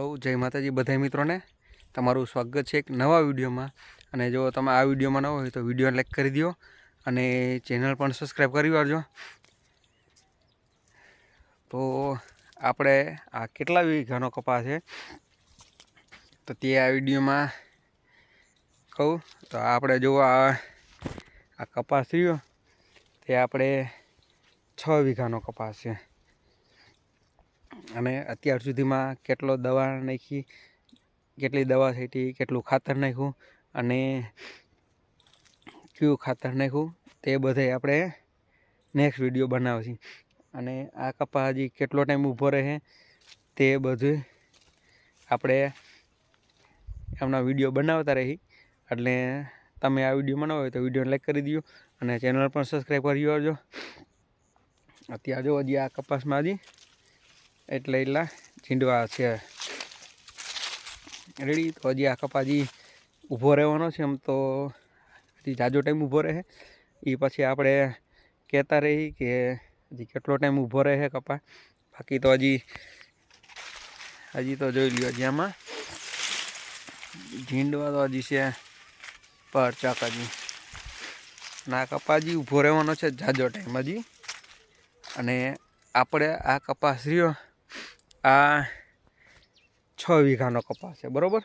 જય માતાજી બધા મિત્રોને. તમારું સ્વાગત છે એક નવા વિડીયોમાં. અને જો તમે આ વિડીયોમાં ન હોય તો વીડિયો લાઈક કરી દો અને ચેનલ પણ સબસ્ક્રાઈબ કરી વાળજો. તો આપણે આ કેટલા વીઘાનો કપાસ છે? તો તે આ વિડીયોમાં કહું. તો આપણે જો આ આ કપાસ રહ્યો, તે આપણે છ વીઘાનો કપાસ છે. અને અત્યાર સુધીમાં કેટલો દવા નાખી, કેટલી દવા છાંટી, કેટલું ખાતર નાખ્યું અને કયું ખાતર નાખ્યું તે બધે આપણે નેક્સ્ટ વીડિયો બનાવશું. અને આ કપા હજી કેટલો ટાઈમ ઊભો રહે તે બધું આપણે એમના વીડિયો બનાવતા રહી. એટલે તમે આ વીડિયો બનાવો હોય તો વીડિયો લાઈક કરી દો અને ચેનલ પણ સબસ્ક્રાઈબ કરી આવજો. અત્યારે જો હજી આ કપાસમાં હજી એટલે એટલા ચીંડવા છે. રેડી? તો હજી આ કપાજી ઊભો રહેવાનો છે. એમ તો હજી જાજો ટાઈમ ઊભો રહે. એ પછી આપણે કહેતા રહી કે હજી કેટલો ટાઈમ ઊભો રહે કપા? બાકી તો હજી હજી તો જોઈ લ્યો હજી આમાં. ઝીંડવા તો હજી છે પર ચાકાજી ના કપાજી ઊભો રહેવાનો છે જાજો ટાઈમ હજી. અને આપણે આ કપાસ રહ્યો આ છ વીઘાનો કપાસ છે, બરોબર?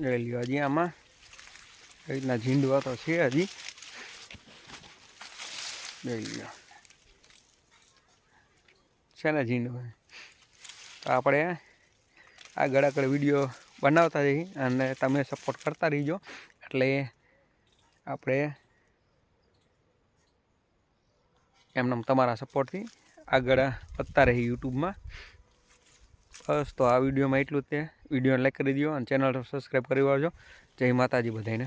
જોઈ લ્યો, હજી આમાં એ રીતના ઝીંડવા તો છે હજી. જોઈ લ્યો. છે ને ઝીંડવા? તો આપણે આગળ આગળ વીડિયો બનાવતા જઈએ અને તમે સપોર્ટ કરતા રહીજો. એટલે આપણે એમને તમારા સપોર્ટથી આગળ વધતા રહી યુટ્યુબમાં. બસ, તો આ વિડીયોમાં એટલું જ તે. વિડીયોને લાઈક કરી દો અને ચેનલ સબસ્ક્રાઈબ કરી વાળજો. જય માતાજી બધાને